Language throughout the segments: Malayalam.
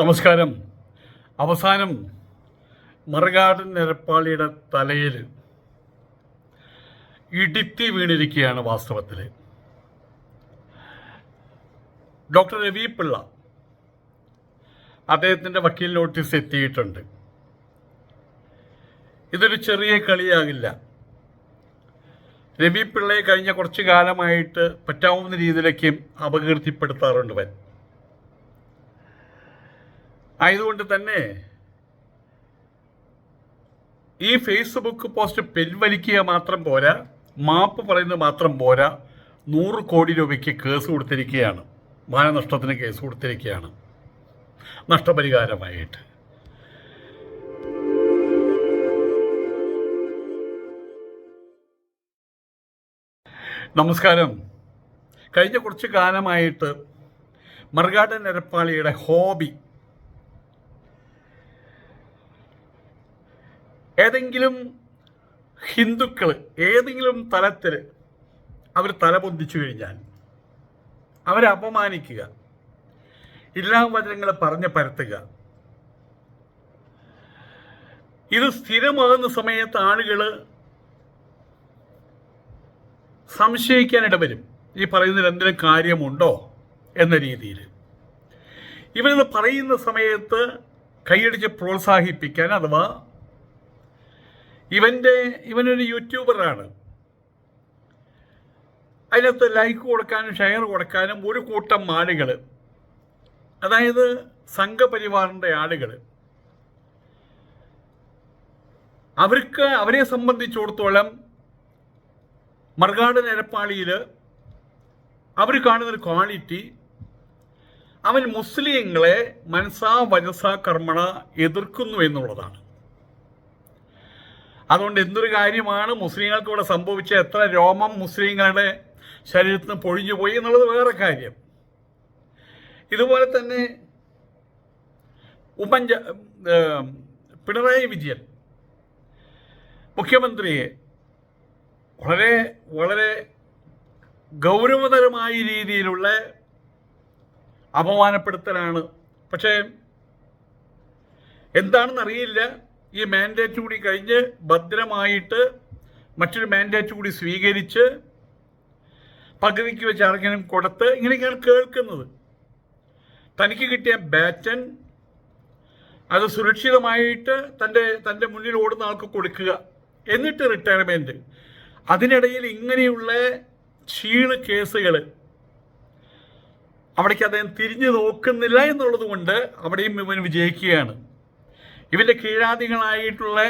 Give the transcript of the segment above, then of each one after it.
നമസ്കാരം. അവസാനം മറുകാടൻ നിരപ്പാളിയുടെ തലയിൽ ഇടിത്തി വീണിരിക്കുകയാണ് വാസ്തവത്തിൽ ഡോക്ടർ രവി പിള്ള അദ്ദേഹത്തിന്റെ വക്കീൽ നോട്ടീസ് എത്തിയിട്ടുണ്ട്. ഇതൊരു ചെറിയ കളിയാകില്ല. രവി പിള്ളയെ കഴിഞ്ഞ കുറച്ച് കാലമായിട്ട് പറ്റാവുന്ന രീതിയിലേക്ക് അപകീർത്തിപ്പെടുത്താറുണ്ട് വൻ ആയതുകൊണ്ട് തന്നെ ഈ ഫേസ്ബുക്ക് പോസ്റ്റ് പിൻവലിക്കുക മാത്രം പോരാ മാപ്പ് പറയുന്നത് മാത്രം പോരാ നൂറ് കോടി രൂപയ്ക്ക് കേസ് കൊടുത്തിരിക്കുകയാണ്. മാനനഷ്ടത്തിന് കേസ് കൊടുത്തിരിക്കുകയാണ്. നഷ്ടപരിഹാരമായിട്ട്. നമസ്കാരം. കഴിഞ്ഞ കുറച്ച് കാലമായിട്ട് മറുകാടൻ നിരപ്പാളിയുടെ ഹോബി ഏതെങ്കിലും ഹിന്ദുക്കൾ ഏതെങ്കിലും തലത്തിൽ അവർ തലപൊന്തിച്ചു കഴിഞ്ഞാൽ അവരെ അപമാനിക്കുക ഇല്ലാം വചനങ്ങൾ പറഞ്ഞ് പരത്തുക. ഇത് സ്ഥിരമാകുന്ന സമയത്ത് ആളുകൾ സംശയിക്കാനിട വരും. ഈ പറയുന്നതിൽ എന്തെങ്കിലും കാര്യമുണ്ടോ എന്ന രീതിയിൽ ഇവരിത് പറയുന്ന സമയത്ത് കൈയടിച്ച് പ്രോത്സാഹിപ്പിക്കാൻ അഥവാ ഇവന്റെ ഇവനൊരു യൂട്യൂബറാണ്. അതിനകത്ത് ലൈക്ക് കൊടുക്കാനും ഷെയർ കൊടുക്കാനും ഒരു കൂട്ടം ആളുകൾ അതായത് സംഘപരിവാറിന്റെ ആളുകൾ അവർക്ക് അവരെ സംബന്ധിച്ചിടത്തോളം മറുകാട് നിരപ്പാളിയിൽ അവർ കാണുന്നൊരു ക്വാളിറ്റി അവൻ മുസ്ലിങ്ങളെ മനസാ വനസാ കർമ്മണ എതിർക്കുന്നു എന്നുള്ളതാണ്. അതുകൊണ്ട് എന്തൊരു കാര്യമാണ് മുസ്ലിങ്ങൾക്ക് ഇവിടെ സംഭവിച്ച എത്ര രോമം മുസ്ലിങ്ങളുടെ ശരീരത്തിൽ നിന്ന് പൊഴിഞ്ഞു പോയി എന്നുള്ളത് വേറെ കാര്യം. ഇതുപോലെ തന്നെ ഉമ്മൻച പിണറായി വിജയൻ മുഖ്യമന്ത്രിയെ വളരെ വളരെ ഗൗരവതരമായ രീതിയിലുള്ള അപമാനപ്പെടുത്തലാണ്. പക്ഷേ എന്താണെന്നറിയില്ല. ഈ മാൻഡേറ്റ് കൂടി കഴിഞ്ഞ് ഭദ്രമായിട്ട് മറ്റൊരു മാൻഡേറ്റ് കൂടി സ്വീകരിച്ച് പകുതിക്ക് വെച്ച് ആർക്കെങ്കിലും കൊടുത്ത് ഇങ്ങനെയൊക്കെയാണ് കേൾക്കുന്നത്. തനിക്ക് കിട്ടിയ ബാറ്റൻ അത് സുരക്ഷിതമായിട്ട് തന്റെ തന്റെ മുന്നിൽ ഓടുന്ന ആൾക്ക് കൊടുക്കുക എന്നിട്ട് റിട്ടയർമെന്റ് അതിനിടയിൽ ഇങ്ങനെയുള്ള ക്ഷീണ കേസുകൾ അവിടേക്ക് അദ്ദേഹം തിരിഞ്ഞു നോക്കുന്നില്ല എന്നുള്ളത് കൊണ്ട് അവിടെയും ഇവൻ വിജയിക്കുകയാണ്. ഇവന്റെ കീഴാദികളായിട്ടുള്ള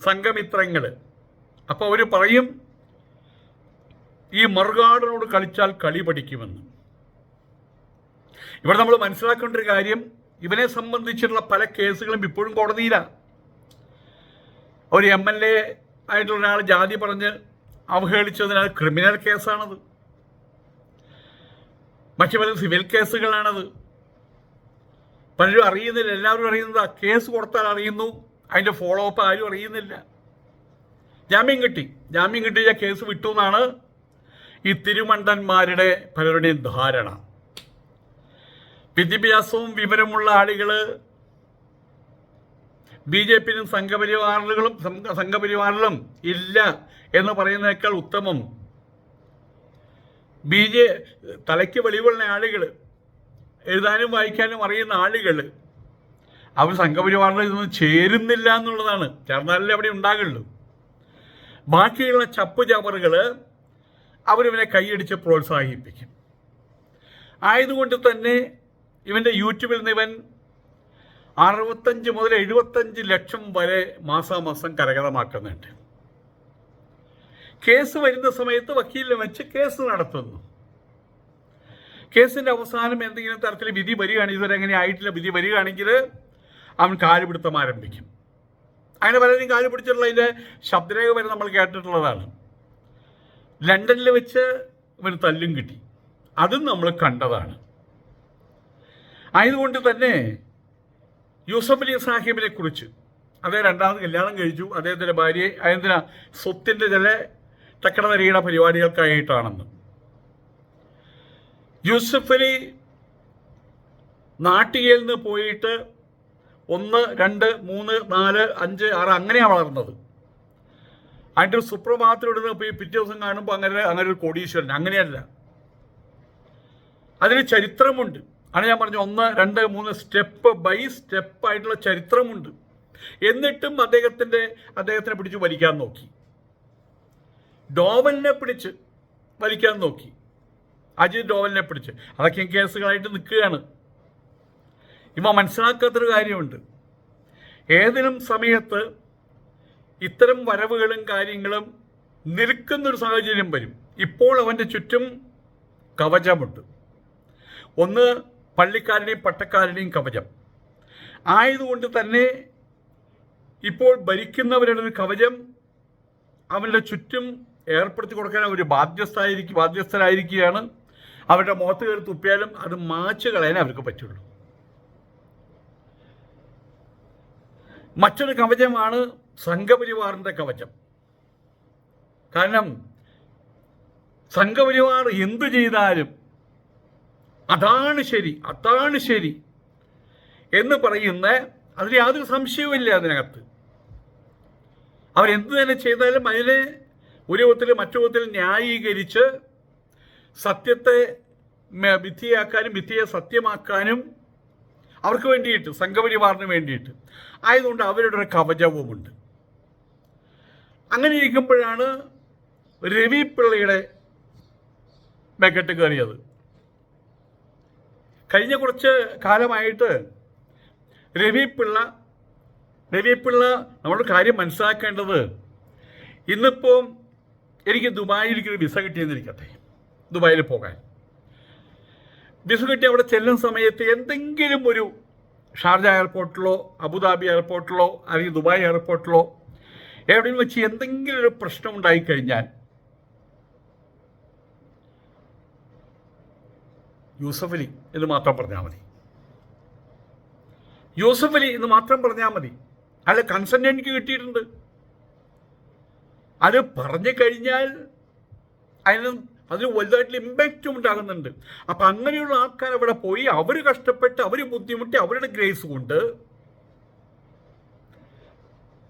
സംഘമിത്രങ്ങൾ അപ്പോൾ അവർ പറയും ഈ മറുകാടനോട് കളിച്ചാൽ കളി പഠിക്കുമെന്ന്. ഇവിടെ നമ്മൾ മനസ്സിലാക്കേണ്ട ഒരു കാര്യം ഇവനെ സംബന്ധിച്ചിട്ടുള്ള പല കേസുകളും ഇപ്പോഴും കോടതിയിലാണ് ഒരു എം എൽ എ ആയിട്ടുള്ള ഒരാൾ ജാതി പറഞ്ഞ് അവഹേളിച്ചതിനാൽ ക്രിമിനൽ കേസാണത്. മറ്റു പല സിവിൽ കേസുകളാണത്. പലരും അറിയുന്നില്ല എല്ലാവരും അറിയുന്നത് കേസ് കൊടുത്താൽ അറിയുന്നു അതിന്റെ ഫോളോ അപ്പ് ആരും അറിയുന്നില്ല. ജാമ്യം കിട്ടി. ജാമ്യം കിട്ടിയ കേസ് വിട്ടു എന്നാണ് ഈ തിരുമണ്ടന്മാരുടെ പലരുടെയും ധാരണ. വിദ്യാഭ്യാസവും വിവരമുള്ള ആളുകൾ ബി ജെ പിയിലും സംഘപരിവാറുകളും സംഘ- സംഘപരിവാറിലും ഇല്ല എന്ന് പറയുന്നതിനേക്കാൾ ഉത്തമം. ബി ജെ തലയ്ക്ക് വെളിവുള്ള ആളുകൾ എഴുതാനും വായിക്കാനും അറിയുന്ന ആളുകൾ അവർ സംഘപരിവാറിൽ ഇതൊന്നും ചേരുന്നില്ല എന്നുള്ളതാണ്. ചേർന്നാലല്ലേ അവിടെ ഉണ്ടാകുള്ളൂ. ബാക്കിയുള്ള ചപ്പ് ചവറുകൾ അവരിവനെ കൈയടിച്ച് പ്രോത്സാഹിപ്പിക്കും. ആയതുകൊണ്ട് തന്നെ ഇവന്റെ യൂട്യൂബിൽ നിന്ന് ഇവൻ അറുപത്തഞ്ച് മുതൽ എഴുപത്തഞ്ച് ലക്ഷം വരെ മാസാമാസം കരകതമാക്കുന്നുണ്ട് കേസ് വരുന്ന സമയത്ത് വക്കീലിനെ വെച്ച് കേസ് നടത്തുന്നു. കേസിന്റെ അവസാനം എന്തെങ്കിലും തരത്തിൽ വിധി വരികയാണെങ്കിൽ ഇതുവരെ എങ്ങനെ ആയിട്ടില്ല വിധി വരികയാണെങ്കിൽ അവൻ കാലുപിടുത്തം ആരംഭിക്കും. അങ്ങനെ പലരും കാലു പിടിച്ചിട്ടുള്ള അതിന്റെ ശബ്ദരേഖ വരെ നമ്മൾ കേട്ടിട്ടുള്ളതാണ്. ലണ്ടനിൽ വെച്ച് ഇവന് തല്ലും കിട്ടി. അതും നമ്മൾ കണ്ടതാണ്. ആയതുകൊണ്ട് തന്നെ യൂസഫ് അലി സാഹിബിനെ കുറിച്ച് അദ്ദേഹം രണ്ടാമത് കല്യാണം കഴിച്ചു. അദ്ദേഹത്തിന്റെ ഭാര്യയെ അതെന്തിനാ സ്വത്തിന്റെ ചില ചക്രനരിയുടെ പരിപാടികൾക്കായിട്ടാണെന്ന്. യൂസഫ് അലി നാട്ടികയിൽ നിന്ന് പോയിട്ട് ഒന്ന് രണ്ട് മൂന്ന് നാല് അഞ്ച് ആറ് അങ്ങനെയാണ് വളർന്നത്. അതിന്റെ ഒരു സുപ്രഭാതത്തിലിടുന്ന പോയി പിറ്റേ ദിവസം കാണുമ്പോൾ അങ്ങനെ അങ്ങനെ ഒരു കോടീശ്വരൻ. അങ്ങനെയല്ല. അതിന് ചരിത്രമുണ്ട്. ആണ് ഞാൻ പറഞ്ഞു ഒന്ന് രണ്ട് മൂന്ന് സ്റ്റെപ്പ് ബൈ സ്റ്റെപ്പ് ആയിട്ടുള്ള ചരിത്രമുണ്ട്. എന്നിട്ടും അദ്ദേഹത്തിന്റെ അദ്ദേഹത്തിനെ പിടിച്ച് വലിക്കാൻ നോക്കി. ഡോവലിനെ പിടിച്ച് വലിക്കാൻ നോക്കി. അജിത് ഡോവലിനെ പിടിച്ച്. അതൊക്കെ കേസുകളായിട്ട് നിൽക്കുകയാണ്. ഇവ മനസ്സിലാക്കാത്തൊരു കാര്യമുണ്ട്. ഏതിനും സമയത്ത് ഇത്തരം വരവുകളും കാര്യങ്ങളും നിൽക്കുന്നൊരു സാഹചര്യം വരും. ഇപ്പോൾ അവന്റെ ചുറ്റും കവചമുണ്ട്. ഒന്ന് പള്ളിക്കാരുടെയും പട്ടക്കാരുടെയും കവചം. ആയതുകൊണ്ട് തന്നെ ഇപ്പോൾ ഭരിക്കുന്നവരുടെ ഒരു കവചം അവരുടെ ചുറ്റും ഏർപ്പെടുത്തി കൊടുക്കാൻ അവർ ബാധ്യസ്ഥരായിരിക്കും ബാധ്യസ്ഥരായിരിക്കുകയാണ്. അവരുടെ മുഖത്ത് കയറി തുപ്പിയാലും അത് മാച്ച് കളയാൻ അവർക്ക് പറ്റുള്ളൂ. മറ്റൊരു കവചമാണ് സംഘപരിവാറിന്റെ കവചം. കാരണം സംഘപരിവാർ എന്തു ചെയ്താലും അതാണ് ശരി അതാണ് ശരി എന്ന് പറയുന്ന അതിൽ യാതൊരു സംശയവുമില്ല അതിനകത്ത്. അവരെന്ത് തന്നെ ചെയ്താലും അതിനെ ഒരു വിധത്തിൽ മറ്റു വിധത്തിൽ ന്യായീകരിച്ച് സത്യത്തെ വിധിയാക്കാനും വിധിയെ സത്യമാക്കാനും അവർക്ക് വേണ്ടിയിട്ട് സംഘപരിവാറിന് വേണ്ടിയിട്ട്. ആയതുകൊണ്ട് അവരുടെ ഒരു കവചവുമുണ്ട്. അങ്ങനെ ഇരിക്കുമ്പോഴാണ് രവി പിള്ളയുടെ മെക്കെട്ട് കയറിയത്. കഴിഞ്ഞ കുറച്ച് കാലമായിട്ട് രവി പിള്ള രവി പിള്ള നമ്മുടെ കാര്യം മനസ്സിലാക്കേണ്ടത് ഇന്നിപ്പോൾ എനിക്ക് ദുബായിലേക്കൊരു വിസ കിട്ടിയെന്നിരിക്കട്ടെ ദുബായിൽ പോകാൻ. വിസ കിട്ടി അവിടെ ചെല്ലുന്ന സമയത്ത് എന്തെങ്കിലും ഒരു ഷാർജ എയർപോർട്ടിലോ അബുദാബി എയർപോർട്ടിലോ അല്ലെങ്കിൽ ദുബായ് എയർപോർട്ടിലോ എവിടെയും വെച്ച് എന്തെങ്കിലും ഒരു പ്രശ്നം ഉണ്ടായിക്കഴിഞ്ഞാൽ യൂസഫ് അലി എന്ന് മാത്രം പറഞ്ഞാൽ മതി. യൂസഫ് അലി എന്ന് മാത്രം പറഞ്ഞാൽ മതി. അല്ല കൺസെന്റ് എനിക്ക് കിട്ടിയിട്ടുണ്ട്. അത് പറഞ്ഞു കഴിഞ്ഞാൽ അതിന് അതിന് വലുതായിട്ടുള്ള ഇമ്പാക്റ്റും ഉണ്ടാകുന്നുണ്ട്. അപ്പം അങ്ങനെയുള്ള ആൾക്കാർ അവിടെ പോയി അവർ കഷ്ടപ്പെട്ട് അവർ ബുദ്ധിമുട്ടി അവരുടെ ഗ്രേസ് കൊണ്ട്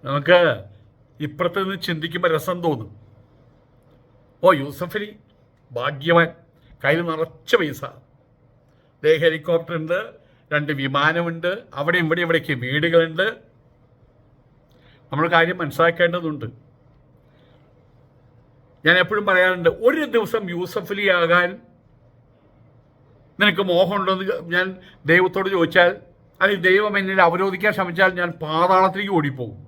നമുക്ക് ഇപ്പുറത്ത് നിന്ന് ചിന്തിക്കുമ്പോൾ രസം തോന്നും. ഓ യൂസഫലി ഭാഗ്യവാൻ. കയ്യിൽ നിറച്ച പൈസ. ദേ ഹെലികോപ്റ്റർ ഉണ്ട് രണ്ട് വിമാനമുണ്ട് അവിടെ ഇവിടെ ഇവിടേക്ക് വീടുകളുണ്ട്. നമ്മൾ കാര്യം മനസ്സിലാക്കേണ്ടതുണ്ട്. ഞാൻ എപ്പോഴും പറയാറുണ്ട് ഒരു ദിവസം യൂസഫ് അലി ആകാൻ നിനക്ക് മോഹമുണ്ടോ എന്ന് ഞാൻ ദൈവത്തോട് ചോദിച്ചാൽ അല്ലെങ്കിൽ ദൈവം എന്നെ അവരോധിക്കാൻ ശ്രമിച്ചാൽ ഞാൻ പാതാളത്തിലേക്ക് ഓടിപ്പോകും.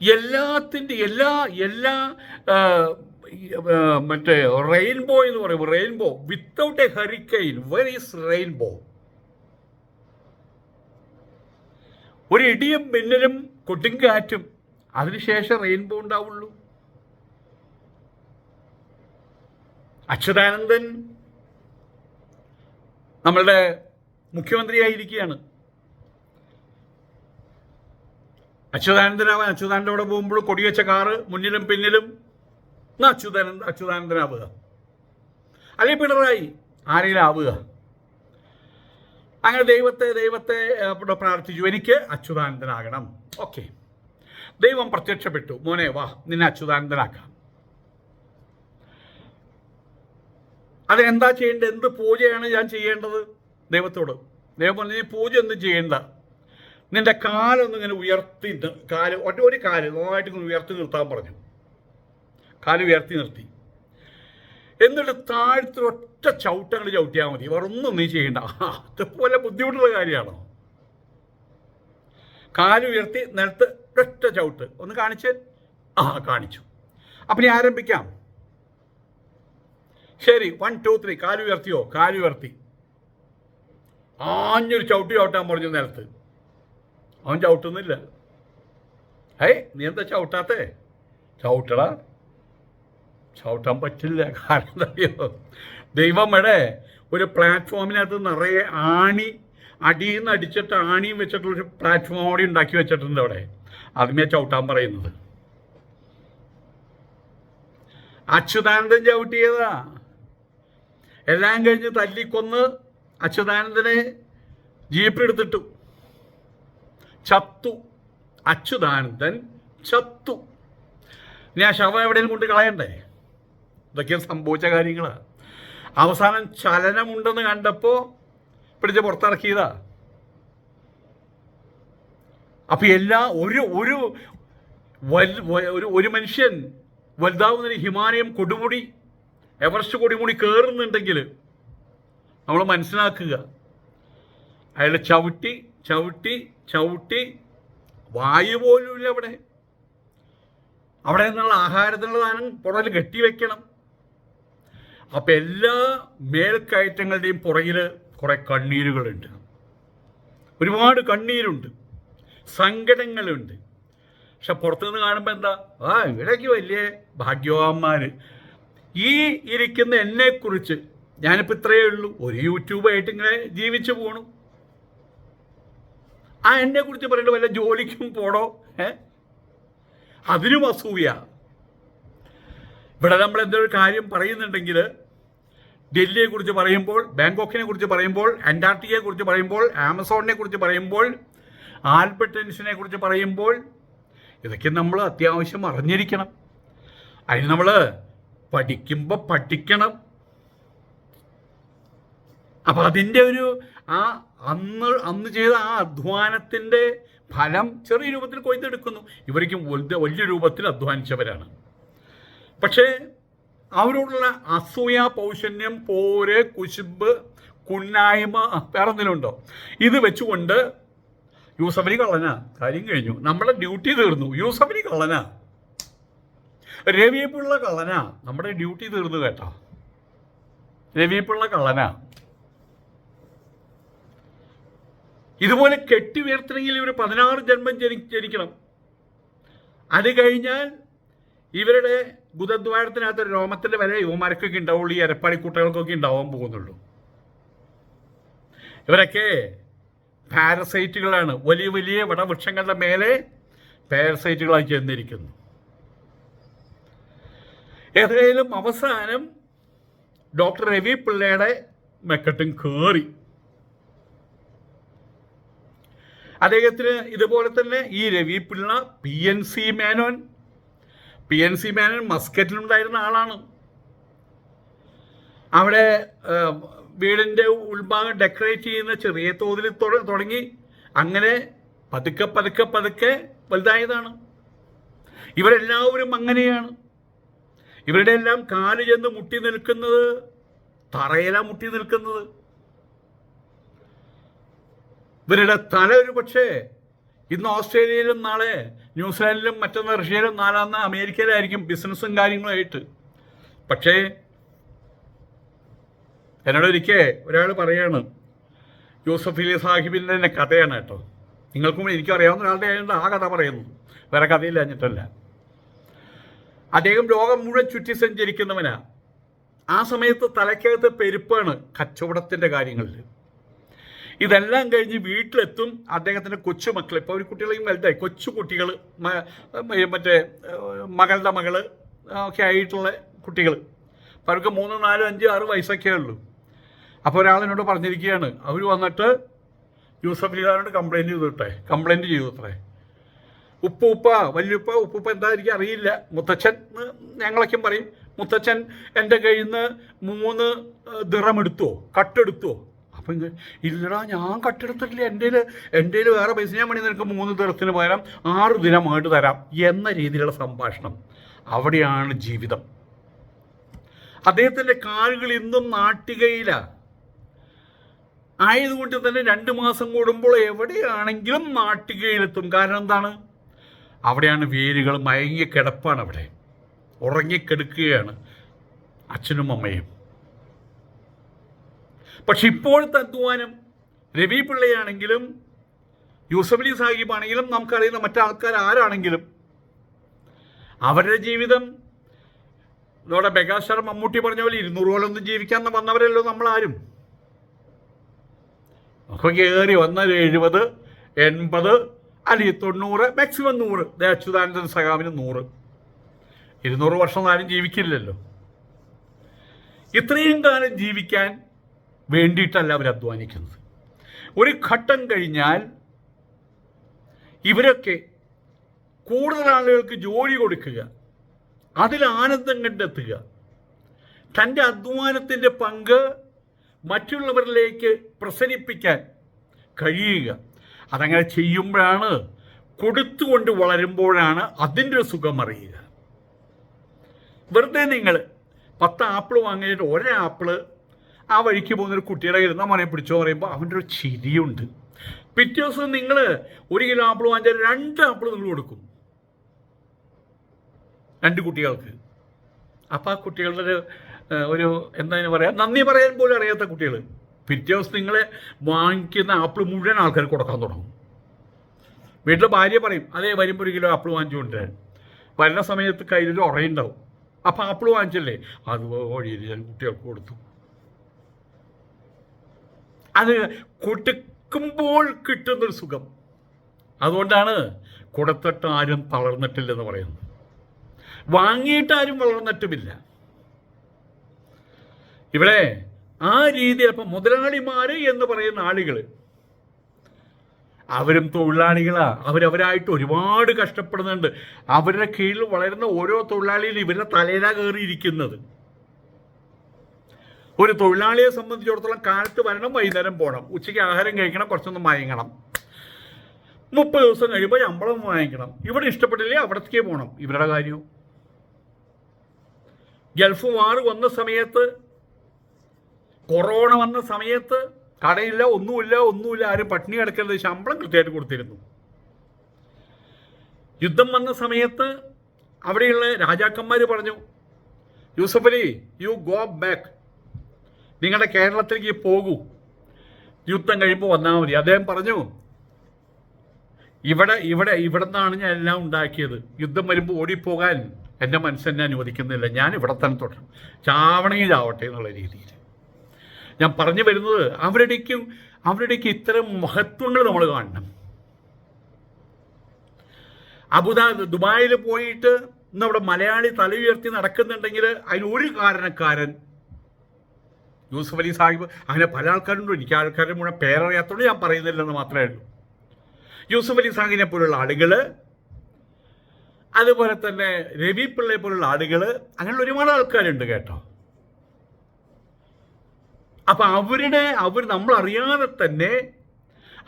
എല്ലാത്തിന്റെ എല്ലാ എല്ലാ മറ്റേ റെയിൻബോ എന്ന് പറയും rainbow without a hurricane where is rainbow ഒരു ഇടിയും മിന്നലും കൊടുങ്കാറ്റും അതിനുശേഷം റെയിൻബോ ഉണ്ടാവുള്ളൂ. അച്യുതാനന്ദൻ നമ്മളുടെ മുഖ്യമന്ത്രിയായിരിക്കുകയാണ്. അച്യുതാനന്ദനാവാൻ അച്യുതാനന്ദൻ അവിടെ പോകുമ്പോൾ കൊടിവെച്ച കാറ് മുന്നിലും പിന്നിലും എന്നാ അച്യുതാനന്ദ അച്യുതാനന്ദനാവുക. അല്ലെ പിണറായി ആരെങ്കിലും അങ്ങനെ ദൈവത്തെ ദൈവത്തെ പ്രാർത്ഥിച്ചു. എനിക്ക് അച്യുതാനന്ദനാകണം. ഓക്കെ. ദൈവം പ്രത്യക്ഷപ്പെട്ടു. മോനെ വാ നിന്നെ അച്യുതാനന്ദനാക്കാം. അതെന്താ ചെയ്യേണ്ടത്? എന്ത് പൂജയാണ് ഞാൻ ചെയ്യേണ്ടത്? ദൈവത്തോട് ദൈവം പറഞ്ഞു നീ പൂജ ഒന്നും ചെയ്യേണ്ട. നിന്റെ കാലൊന്നും ഇങ്ങനെ ഉയർത്തി കാൽ ഒറ്റ ഒരു കാൽ നന്നായിട്ട് ഇങ്ങനെ ഉയർത്തി നിർത്താൻ പറഞ്ഞു. കാൽ ഉയർത്തി നിർത്തി. എന്നിട്ട് താഴ്ത്തി ഒറ്റ ചവിട്ടങ്ങൾ ചവിട്ടിയാൽ മതി. വേറെ ഒന്നും നീ ചെയ്യണ്ട. അതുപോലെ ബുദ്ധിമുട്ടുള്ള കാര്യമാണോ? കാൽ ഉയർത്തി നിലത്ത് ഒറ്റ ചവിട്ട് ഒന്ന് കാണിച്ച്. ആ കാണിച്ചു. അപ്പം ഇനി ആരംഭിക്കാം. ശരി വൺ ടു ത്രീ കാലുയർത്തിയോ ഉയർത്തിയോ? കാൽ ഉയർത്തി. ആഞ്ഞൊരു ചവിട്ടി ചവിട്ടാൻ പറഞ്ഞു നിലത്ത് അവൻ ചവിട്ടുന്നില്ല. ഏയ് നീ എന്താ ചവിട്ടാത്തേ? ചവിട്ടടാ. ചവിട്ടാൻ പറ്റില്ല. കാരണം എന്തറിയോ ദൈവം ദൈവമടെ ഒരു പ്ലാറ്റ്ഫോമിനകത്ത് നിറയെ ആണി അടിയിൽ നിന്ന് അടിച്ചിട്ട് ആണിയും വെച്ചിട്ടുള്ളൊരു പ്ലാറ്റ്ഫോം അവിടെ ഉണ്ടാക്കി വെച്ചിട്ടുണ്ട് അവിടെ. അതിനെ ചവിട്ടാൻ പറയുന്നത്. അച്യുതാനന്ദൻ ചവിട്ടിയതാ. എല്ലാം കഴിഞ്ഞ് തല്ലിക്കൊന്ന് അച്യുതാനന്ദനെ ജീപ്പിലെടുത്തിട്ടു ചത്തു. അച്യുതാനന്ദൻ ചത്തു. ഇനി ആ ശവം എവിടെയും കൊണ്ട് കളയണ്ടേ? ഇതൊക്കെ സംഭവിച്ച കാര്യങ്ങളാണ് അവസാനം ചലനമുണ്ടെന്ന് കണ്ടപ്പോൾ പിടിച്ച് പുറത്തിറക്കിയതാ. അപ്പൊ എല്ലാ ഒരു ഒരു ഒരു ഒരു മനുഷ്യൻ വലുതാവുന്നതിന് ഹിമാലയം കൊടുമുടി എവറസ്റ്റ് കൊടുമുടി കയറുന്നുണ്ടെങ്കിൽ നമ്മൾ മനസ്സിലാക്കുക. അയാൾ ചവിട്ടി ചവിട്ടി ചവിട്ടി വായു പോലുമില്ല അവിടെ. അവിടെ നിന്നുള്ള ആഹാരത്തിനുള്ള സാധനം പുറകിൽ കെട്ടിവെക്കണം അപ്പം എല്ലാ മേൽക്കയറ്റങ്ങളുടെയും പുറകിൽ കുറേ കണ്ണീരുകളുണ്ട്. ഒരുപാട് കണ്ണീരുണ്ട്. സങ്കടങ്ങളുണ്ട്. പക്ഷെ പുറത്തുനിന്ന് കാണുമ്പോൾ എന്താ? ആ ഇവിടേക്ക് വലിയ ഭാഗ്യവാന്മാർ ഈ ഇരിക്കുന്ന എന്നെക്കുറിച്ച് ഞാനിപ്പോൾ ഇത്രയേ ഉള്ളൂ. ഒരു യൂട്യൂബായിട്ട് ഇങ്ങനെ ജീവിച്ചു പോണു. ആ എന്നെക്കുറിച്ച് പറയേണ്ട വല്ല ജോലിക്കും പോടോ ഏ? അതിനും അസൂയ. ഇവിടെ നമ്മൾ എന്തൊരു കാര്യം പറയുന്നുണ്ടെങ്കിൽ ഡൽഹിയെ കുറിച്ച് പറയുമ്പോൾ ബാങ്കോക്കിനെ കുറിച്ച് പറയുമ്പോൾ അന്റാർട്ടിക്കയെ കുറിച്ച് പറയുമ്പോൾ ആമസോണിനെ കുറിച്ച് പറയുമ്പോൾ ആൽബർട്ടൻസിനെ കുറിച്ച് പറയുമ്പോൾ ഇതൊക്കെ നമ്മൾ അത്യാവശ്യം അറിഞ്ഞിരിക്കണം. അതിന് നമ്മൾ പഠിക്കുമ്പോൾ പഠിക്കണം. അപ്പം അതിന്റെ ഒരു ആ അന്ന് അന്ന് ചെയ്ത ആ അധ്വാനത്തിന്റെ ഫലം ചെറിയ രൂപത്തിൽ കൊയ്തെടുക്കുന്നു. ഇവർക്ക് വലിയ വലിയ രൂപത്തിൽ അധ്വാനിച്ചവരാണ്. പക്ഷേ അവരോടുള്ള അസൂയ പൗഷന്യം പോര് കുശുമ്പ് കുന്നായ്മ വേറെ എന്തെങ്കിലും ഉണ്ടോ? ഇത് വെച്ചുകൊണ്ട് യൂസഫലി കള്ളനാ. കാര്യം കഴിഞ്ഞു. നമ്മുടെ ഡ്യൂട്ടി തീർന്നു. യൂസഫലി കള്ളനാ. രവിയപ്പിള്ള കള്ളനാ. നമ്മുടെ ഡ്യൂട്ടി തീർന്നു കേട്ടോ. രവിയപ്പിള്ള കള്ളനാ. ഇതുപോലെ കെട്ടി ഉയർത്തണമെങ്കിൽ ഇവർ പതിനാറ് ജന്മം ജനി ജനിക്കണം. അത് കഴിഞ്ഞാൽ ഇവരുടെ ഗുദദ്വാരത്തിനകത്ത് രോമത്തിന്റെ വരെ യുവമാർക്കൊക്കെ ഉണ്ടാവുള്ളൂ. ഈ അരപ്പാടി കുട്ടികൾക്കൊക്കെ ഉണ്ടാവാൻ പോകുന്നുള്ളൂ. ഇവരൊക്കെ പാരസൈറ്റുകളാണ്. വലിയ വലിയ വടവൃക്ഷങ്ങളുടെ മേലെ പാരസൈറ്റുകളായി ചെന്നിരിക്കുന്നു ഏതായാലും അവസാനം ഡോക്ടർ രവി പിള്ളയുടെ മെക്കട്ടും കയറി അദ്ദേഹത്തിന് ഇതുപോലെ തന്നെ ഈ Ravi Pillai P N C Menon P N C Menon മസ്കറ്റിലുണ്ടായിരുന്ന ആളാണ്. അവിടെ വീടിന്റെ ഉൾഭാഗം ഡെക്കറേറ്റ് ചെയ്യുന്ന ചെറിയ തോതിൽ തുടങ്ങി അങ്ങനെ പതുക്കെ പതുക്കെ പതുക്കെ വലുതായതാണ്. ഇവരെല്ലാവരും അങ്ങനെയാണ്. ഇവരുടെ എല്ലാം കാൽ ചെന്ന് മുട്ടി നിൽക്കുന്നത് തറയിലാ മുട്ടി നിൽക്കുന്നത്. ഇവരുടെ തല ഒരു പക്ഷേ ഇന്ന് ഓസ്ട്രേലിയയിലും നാളെ ന്യൂസിലാൻഡിലും മറ്റൊന്ന് റഷ്യയിലും നാലാം അമേരിക്കയിലായിരിക്കും ബിസിനസ്സും കാര്യങ്ങളുമായിട്ട് പക്ഷേ എന്നോട് ഒരിക്കൽ ഒരാൾ പറയാണ് യൂസഫ് അലി സാഹിബിന്റെ തന്നെ കഥയാണ് കേട്ടോ. നിങ്ങൾക്കും എനിക്കും അറിയാവുന്ന ഒരാളുടെ ആയതുകൊണ്ട് ആ കഥ പറയുന്നു. വേറെ കഥയില്ല എന്നിട്ടല്ല. അദ്ദേഹം ലോകം മുഴുവൻ ചുറ്റി സഞ്ചരിക്കുന്നവനാ. ആ സമയത്ത് തലയ്ക്കകത്ത് പെരുപ്പാണ് കച്ചവടത്തിന്റെ കാര്യങ്ങളിൽ. ഇതെല്ലാം കഴിഞ്ഞ് വീട്ടിലെത്തും അദ്ദേഹത്തിന്റെ കൊച്ചുമക്കൾ ഇപ്പോൾ ഒരു കുട്ടികളെയും വലുതായി. കൊച്ചു കുട്ടികൾ മറ്റേ മകളുടെ മകൾ ഒക്കെ ആയിട്ടുള്ള കുട്ടികൾ അവർക്ക് മൂന്ന് നാല് അഞ്ച് ആറ് വയസ്സൊക്കെ ഉള്ളൂ. അപ്പോൾ എന്നോട് പറഞ്ഞിരിക്കുകയാണ്. അവർ വന്നിട്ട് യൂസഫ് ലീലാനോട് കംപ്ലൈന്റ് ചെയ്തിട്ടെ. കംപ്ലൈന്റ് ചെയ്തിട്ടേ ഉപ്പ ഉപ്പ വല്യുപ്പ ഉപ്പുപ്പ എന്താ എനിക്ക് അറിയില്ല. മുത്തച്ഛൻ ഞങ്ങളൊക്കെയും ഞങ്ങളൊക്കെ പറയും. മുത്തച്ഛൻ എന്റെ കയ്യിൽ നിന്ന് മൂന്ന് ദിറം എടുത്തോ? കട്ടെടുത്തോ? അപ്പം ഇല്ലടാ ഞാൻ കട്ടെടുത്തിട്ടില്ല. എന്റെ എന്റെ വേറെ പൈസ ഞാൻ മണി നിനക്ക് മൂന്ന് ദിറത്തിന് പകരം ആറ് ദിനമായിട്ട് തരാം എന്ന രീതിയിലുള്ള സംഭാഷണം. അവിടെയാണ് ജീവിതം. അദ്ദേഹത്തിന്റെ കാലുകൾ ഇന്നും നാട്ടികയിലാണ് ആയതുകൊണ്ട് തന്നെ രണ്ട് മാസം കൂടുമ്പോൾ എവിടെയാണെങ്കിലും നാട്ടികയിലെത്തും. കാരണം എന്താണ്? അവിടെയാണ് വേരുകൾ മയങ്ങി കിടപ്പാണ് അവിടെ. ഉറങ്ങിക്കെടുക്കുകയാണ് അച്ഛനും അമ്മയും. പക്ഷെ ഇപ്പോഴത്തെ അധ്വാനം രവി പിള്ളയാണെങ്കിലും യൂസഫ് അലി സാഹിബാണെങ്കിലും നമുക്കറിയുന്ന മറ്റാൾക്കാർ ആരാണെങ്കിലും അവരുടെ ജീവിതം നമ്മുടെ മെഗാസ്റ്റാർ മമ്മൂട്ടി പറഞ്ഞ പോലെ ഇരുന്നൂറ് കൊല്ലൊന്നും ജീവിക്കാൻ വന്നവരല്ലോ നമ്മളാരും. ഒക്കെ കയറി വന്നാൽ എഴുപത് എൺപത് അല്ലെങ്കിൽ തൊണ്ണൂറ് മാക്സിമം നൂറ്. അച്യുതാനന്ദൻ സഖാവിന് നൂറ്. ഇരുന്നൂറ് വർഷം ആരും ജീവിക്കില്ലല്ലോ. ഇത്രയും കാലം ജീവിക്കാൻ വേണ്ടിയിട്ടല്ല അവർ അധ്വാനിക്കുന്നത്. ഒരു ഘട്ടം കഴിഞ്ഞാൽ ഇവരൊക്കെ കൂടുതൽ ആളുകൾക്ക് ജോലി കൊടുക്കുക അതിൽ ആനന്ദം കണ്ടെത്തുക. തന്റെ അധ്വാനത്തിന്റെ പങ്ക് മറ്റുള്ളവരിലേക്ക് പ്രസരിപ്പിക്കാൻ കഴിയുക. അതങ്ങനെ ചെയ്യുമ്പോഴാണ് കൊടുത്തുകൊണ്ട് വളരുമ്പോഴാണ് അതിന്റെ ഒരു സുഖം അറിയുക. വെറുതെ നിങ്ങൾ പത്ത് ആപ്പിൾ വാങ്ങിയിട്ട് ഒരേ ആപ്പിൾ ആ വഴിക്ക് പോകുന്നൊരു കുട്ടിയുടെ ഇരുന്ന മോനെ പിടിച്ചോ പറയുമ്പോൾ അവന്റെ ഒരു ചിരിയുണ്ട്. പിറ്റേ ദിവസം നിങ്ങൾ ഒരു കിലോ ആപ്പിൾ വാങ്ങിച്ചാൽ രണ്ട് ആപ്പിൾ നിങ്ങൾ കൊടുക്കും. രണ്ട് കുട്ടികൾക്ക്. അപ്പോൾ ആ കുട്ടികളുടെ ഒരു എന്താ പറയുക നന്ദി പറയാൻ പോലും അറിയാത്ത കുട്ടികൾ പിറ്റേ ദിവസം നിങ്ങളെ വാങ്ങിക്കുന്ന ആപ്പിൾ മുഴുവൻ ആൾക്കാർ കൊടുക്കാൻ തുടങ്ങും. വീട്ടിൽ ഭാര്യ പറയും അതേ വരുമ്പോൾ ഒരു കിലോ ആപ്പിൾ വാങ്ങിച്ചു കൊണ്ടുവരാൻ. വരുന്ന സമയത്ത് കയ്യിൽ ഉറയുണ്ടാവും. അപ്പം ആപ്പിൾ വാങ്ങിച്ചല്ലേ? അത് വഴിയിൽ ഞാൻ കുട്ടികൾക്ക് കൊടുത്തു. അത് കൊടുക്കുമ്പോൾ കിട്ടുന്നൊരു സുഖം. അതുകൊണ്ടാണ് കൊടുത്തിട്ട് ആരും തളർന്നിട്ടില്ലെന്ന് പറയുന്നത്. വാങ്ങിയിട്ട് ആരും വളർന്നിട്ടുമില്ല. ഇവിടെ ആ രീതിയിൽ അപ്പം മുതലാളിമാർ എന്ന് പറയുന്ന ആളുകൾ. അവരും തൊഴിലാളികളാ. അവരവരായിട്ട് ഒരുപാട് കഷ്ടപ്പെടുന്നുണ്ട്. അവരുടെ കീഴിൽ വളരുന്ന ഓരോ തൊഴിലാളിയിലും ഇവരുടെ തലയില കയറിയിരിക്കുന്നത്. ഒരു തൊഴിലാളിയെ സംബന്ധിച്ചിടത്തോളം കാലത്ത് വരണം വൈകുന്നേരം പോകണം ഉച്ചയ്ക്ക് ആഹാരം കഴിക്കണം കുറച്ചൊന്നും വാങ്ങിക്കണം മുപ്പത് ദിവസം കഴിയുമ്പോൾ ശമ്പളം വാങ്ങിക്കണം. ഇവിടെ ഇഷ്ടപ്പെട്ടില്ലേ അവിടത്തേക്ക് പോകണം ഇവരുടെ കാര്യവും ഗൾഫ് വാർ വന്ന സമയത്ത് കൊറോണ വന്ന സമയത്ത് കടയില്ല ഒന്നുമില്ല ഒന്നുമില്ല ആരും പട്ടിണി കിടക്കരുത് ശമ്പളം കൃത്യമായിട്ട് കൊടുത്തിരുന്നു. യുദ്ധം വന്ന സമയത്ത് അവിടെയുള്ള രാജാക്കന്മാർ പറഞ്ഞു Yusuf Ali you go back നിങ്ങളുടെ കേരളത്തിലേക്ക് പോകൂ. യുദ്ധം കഴിയുമ്പോൾ വന്നാൽ മതി. അദ്ദേഹം പറഞ്ഞു ഇവിടെ ഇവിടെ ഇവിടെ നിന്നാണ് ഞാൻ എല്ലാം ഉണ്ടാക്കിയത്. യുദ്ധം വരുമ്പോൾ ഓടിപ്പോകാൻ എന്റെ മനസ്സെന്നെ അനുവദിക്കുന്നില്ല. ഞാൻ ഇവിടെ തന്നെ തുടരും. ചാവണമെങ്കിൽ ചാവട്ടെ എന്നുള്ള രീതിയിൽ. ഞാൻ പറഞ്ഞു വരുന്നത് അവരുടേക്ക് അവരുടേക്ക് ഇത്തരം മഹത്വങ്ങൾ നമ്മൾ കാണണം. അബുദാ ദുബായിൽ പോയിട്ട് അവിടെ മലയാളി തല ഉയർത്തി നടക്കുന്നുണ്ടെങ്കിൽ അതിന് ഒരു കാരണക്കാരൻ യൂസഫ് അലി സാഹിബ്. അങ്ങനെ പല ആൾക്കാരുണ്ട്. എനിക്ക് ആൾക്കാരുടെ മുഴുവൻ പേരറിയാത്തതുകൊണ്ട് ഞാൻ പറയുന്നില്ലെന്ന് മാത്രമേ ഉള്ളൂ. യൂസഫ് അലി സാഹിബിനെ പോലുള്ള ആളുകൾ അതുപോലെ തന്നെ രവി പിള്ളയെ പോലുള്ള ആളുകൾ അങ്ങനെ ഒരുപാട് ആൾക്കാരുണ്ട് കേട്ടോ. അപ്പൊ അവരുടെ അവർ നമ്മൾ അറിയാതെ തന്നെ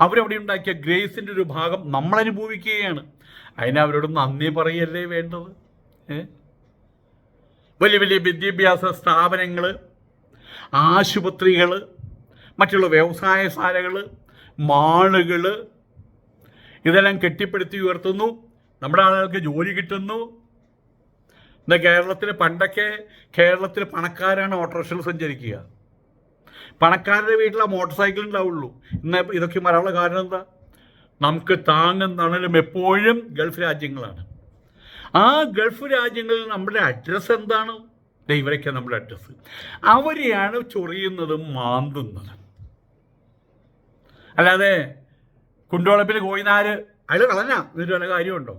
അവരവിടെ ഉണ്ടാക്കിയ ഗ്രേസിന്റെ ഒരു ഭാഗം നമ്മൾ അനുഭവിക്കുകയാണ് അതിന് അവരോട് നന്ദി പറയല്ലേ വേണ്ടത്? വലിയ വലിയ വിദ്യാഭ്യാസ സ്ഥാപനങ്ങൾ ആശുപത്രികൾ മറ്റുള്ള വ്യവസായശാലകൾ മാളുകൾ ഇതെല്ലാം കെട്ടിപ്പടുത്തി ഉയർത്തുന്നു. നമ്മുടെ ആളുകൾക്ക് ജോലി കിട്ടുന്നു. എന്നാൽ കേരളത്തിൽ പണ്ടൊക്കെ കേരളത്തിൽ പണക്കാരാണ് ഓട്ടോറിക്ഷയിൽ സഞ്ചരിക്കുക. പണക്കാരുടെ വീട്ടിൽ ആ മോട്ടോർ സൈക്കിൾ ഉണ്ടാവുള്ളൂ. ഇന്ന് ഇതൊക്കെ വരാനുള്ള കാരണം എന്താ? നമുക്ക് താങ്ങും തണലും എപ്പോഴും ഗൾഫ് രാജ്യങ്ങളാണ്. ആ ഗൾഫ് രാജ്യങ്ങളിൽ നമ്മുടെ അഡ്രസ്സ് എന്താണ്? ഇവരൊക്കെ നമ്മുടെ അഡ്രസ്സ് അവരെയാണ് ചൊറിയുന്നതും മാന്തുന്നതും. അല്ലാതെ കുണ്ടോളപ്പിൽ കോയിനാര് അയാൾ കളഞ്ഞ? ഇതിന്റെ വല്ല കാര്യമുണ്ടോ?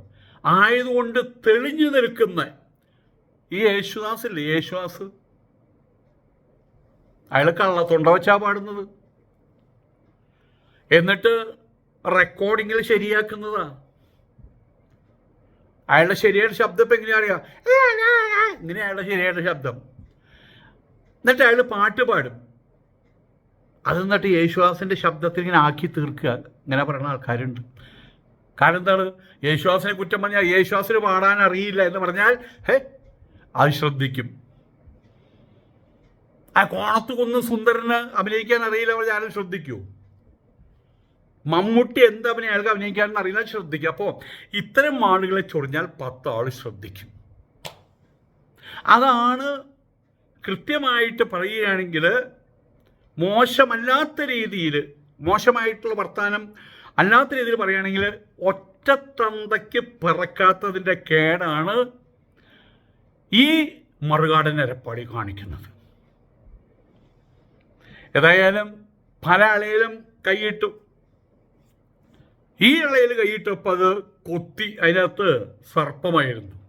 ആയതുകൊണ്ട് തെളിഞ്ഞു നിൽക്കുന്ന ഈ യേശുദാസ് ഇല്ലേ യേശുദാസ്? അയാൾ കള്ളത്തൊണ്ട വെച്ചാ പാടുന്നത്. എന്നിട്ട് റെക്കോർഡിങ്ങിൽ ശരിയാക്കുന്നതാ. അയാളുടെ ശരിയായ ശബ്ദം ഇപ്പം എങ്ങനെയാ അറിയാം? ഇങ്ങനെ അയാളുടെ ശരിയായ ശബ്ദം. എന്നിട്ട് അയാൾ പാട്ട് പാടും. അത് എന്നിട്ട് യേശുദാസിന്റെ ശബ്ദത്തിൽ ഇങ്ങനെ ആക്കി തീർക്കുക. ഇങ്ങനെ പറയുന്ന ആൾക്കാരുണ്ട്. കാരണം എന്താണ്? യേശുദാസിനെ കുറ്റം പറഞ്ഞാൽ യേശുദാസിന് പാടാൻ അറിയില്ല എന്ന് പറഞ്ഞാൽ ഹേ അത് ശ്രദ്ധിക്കും. ആ കോണത്ത് കൊന്ന് സുന്ദരന് അഭിനയിക്കാൻ അറിയില്ല ആരും ശ്രദ്ധിക്കൂ. മമ്മൂട്ടി എന്ത് അഭിനയം അയാൾക്ക് അഭിനയിക്കാനെന്ന് അറിയില്ല ശ്രദ്ധിക്കും. അപ്പോൾ ഇത്തരം ആളുകളെ ചൊറിഞ്ഞാൽ പത്ത് ആൾ ശ്രദ്ധിക്കും. അതാണ് കൃത്യമായിട്ട് പറയുകയാണെങ്കിൽ മോശമല്ലാത്ത രീതിയിൽ മോശമായിട്ടുള്ള വർത്തമാനം അല്ലാത്ത രീതിയിൽ പറയുകയാണെങ്കിൽ ഒറ്റത്തന്തയ്ക്ക് പിറക്കാത്തതിന്റെ കേടാണ് ഈ മറുകാടൻ എരപ്പാടി കാണിക്കുന്നത്. ഏതായാലും പല അളയിലും കൈയിട്ടു. ഈ ഇളയിൽ കൈയിട്ടപ്പോൾ അത് കൊത്തി അതിനകത്ത് സർപ്പമായിരുന്നു.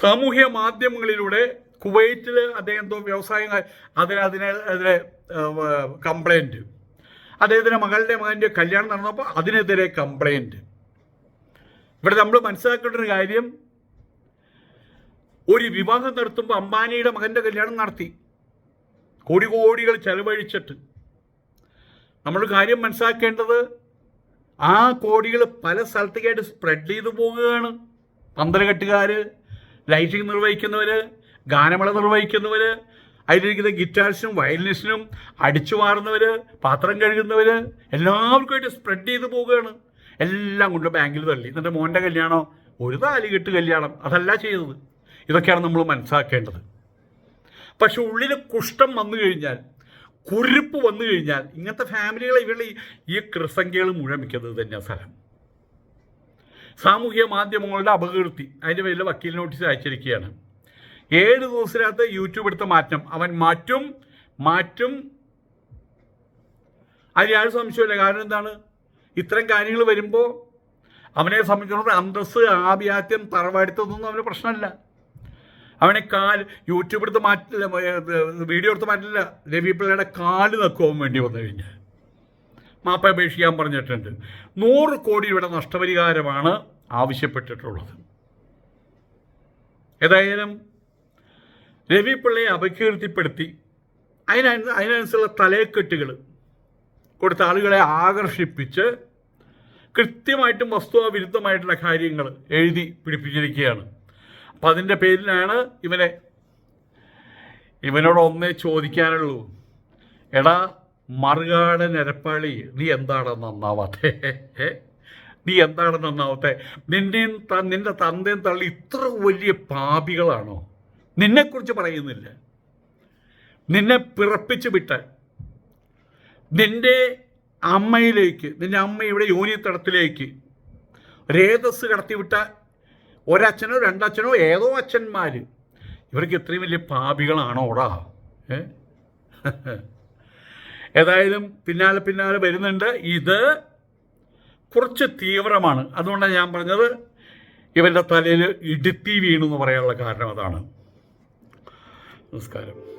സാമൂഹ്യ മാധ്യമങ്ങളിലൂടെ കുവൈറ്റിൽ അദ്ദേഹം എന്തോ വ്യവസായം ക- അതിന് അതിനെതിരെ കംപ്ലൈന്റ് അദ്ദേഹത്തിന്റെ മകളുടെ മകന്റെ കല്യാണം നടന്നപ്പോൾ അതിനെതിരെ കംപ്ലൈന്റ് ഇവിടെ നമ്മൾ മനസ്സിലാക്കേണ്ട ഒരു കാര്യം ഒരു വിവാഹം നടത്തുമ്പോൾ അംബാനിയുടെ മകന്റെ കല്യാണം നടത്തി. കോടി കോടികൾ ചെലവഴിച്ചിട്ട് നമ്മൾ കാര്യം മനസ്സിലാക്കേണ്ടത് ആ കോടികൾ പല സ്ഥലത്തേക്കായിട്ട് സ്പ്രെഡ് ചെയ്തു പോവുകയാണ്. പന്തലകെട്ടുകാർ ലൈറ്റിംഗ് നിർവഹിക്കുന്നവർ ഗാനമേള നിർവഹിക്കുന്നവർ അതിലിരിക്കുന്ന ഗിറ്റാർസിനും വയലിനിസ്റ്റിനും അടിച്ചു മാറുന്നവർ പാത്രം കഴുകുന്നവർ എല്ലാവർക്കുമായിട്ട് സ്പ്രെഡ് ചെയ്ത് പോവുകയാണ്. എല്ലാം കൊണ്ട് ബാങ്കിൽ തള്ളി. എന്നിട്ട് മോന്റെ കല്യാണം ഒരു താലി കെട്ട് കല്യാണം. അതല്ല ചെയ്തത്. ഇതൊക്കെയാണ് നമ്മൾ മനസ്സിലാക്കേണ്ടത്. പക്ഷെ ഉള്ളിൽ കുഷ്ഠം വന്നു കഴിഞ്ഞാൽ കുരുപ്പ് വന്നു കഴിഞ്ഞാൽ ഇങ്ങനത്തെ ഫാമിലികളെ ഇവരുടെ ഈ- കൃസംഖ്യകൾ മുഴുവൻ മിക്കുന്നത് തന്നെ സ്ഥലം. സാമൂഹ്യ മാധ്യമങ്ങളുടെ അപകീർത്തി. അതിന്റെ പേരിൽ വക്കീൽ നോട്ടീസ് അയച്ചിരിക്കുകയാണ്. ഏഴ് ദിവസത്തിനകത്ത് യൂട്യൂബ് എടുത്ത മാറ്റം. അവൻ മാറ്റും മാറ്റും. അതിൽ യാതൊരു സംശയമില്ല കാരണം എന്താണ്? ഇത്തരം കാര്യങ്ങൾ വരുമ്പോൾ അവനെ സംബന്ധിച്ചിടത്തോളം അന്തസ് ആഭ്യാത്യം തറവാടുത്തതൊന്നും അവന് പ്രശ്നമല്ല. അവനെ കാൽ യൂട്യൂബ് എടുത്ത് മാറ്റില്ല വീഡിയോ എടുത്ത് മാറ്റില്ല. രവി പിള്ളയുടെ കാൽ നക്കുവാൻ വേണ്ടി വന്നു കഴിഞ്ഞാൽ മാപ്പ അപേക്ഷിക്കാൻ പറഞ്ഞിട്ടുണ്ട്. നൂറ് കോടി രൂപയുടെ നഷ്ടപരിഹാരമാണ് ആവശ്യപ്പെട്ടിട്ടുള്ളത്. ഏതായാലും രവി പിള്ളയെ അപകീർത്തിപ്പെടുത്തി അതിന അതിനനുസരിച്ചുള്ള തലയെക്കെട്ടുകൾ കൊടുത്ത ആളുകളെ ആകർഷിപ്പിച്ച് കൃത്യമായിട്ടും വസ്തുവിരുദ്ധമായിട്ടുള്ള കാര്യങ്ങൾ എഴുതി പിടിപ്പിച്ചിരിക്കുകയാണ്. അപ്പം അതിന്റെ പേരിലാണ് ഇവനെ ഇവനോട് ഒന്നേ ചോദിക്കാനുള്ളൂ. എടാ മറുകാടൻ എരപ്പാളി നീ എന്താണ് നന്നാവാത്തെ? നീ എന്താണ് നന്നാവാത്തെ? നിന്നെയും നിന്റെ തന്തയും തള്ളി ഇത്ര വലിയ പാപികളാണോ? നിന്നെക്കുറിച്ച് പറയുന്നില്ല. നിന്നെ പിറപ്പിച്ചു വിട്ട്. നിന്റെ അമ്മയിലേക്ക് നിന്റെ അമ്മയുടെ യോനിത്തടത്തിലേക്ക് രേതസ് കടത്തിവിട്ട ഒരച്ഛനോ രണ്ടച്ഛനോ ഏതോ അച്ഛന്മാർ ഇവർക്ക് ഇത്രയും വലിയ പാപികളാണോ ഓടാ ഏതായാലും പിന്നാലെ പിന്നാലെ വരുന്നുണ്ട്. ഇത് കുറച്ച് തീവ്രമാണ്. അതുകൊണ്ടാണ് ഞാൻ പറഞ്ഞത് ഇവന്റെ തലയിൽ ഇടുത്തി വീണു എന്ന് പറയാനുള്ള കാരണം അതാണ്. നമസ്കാരം.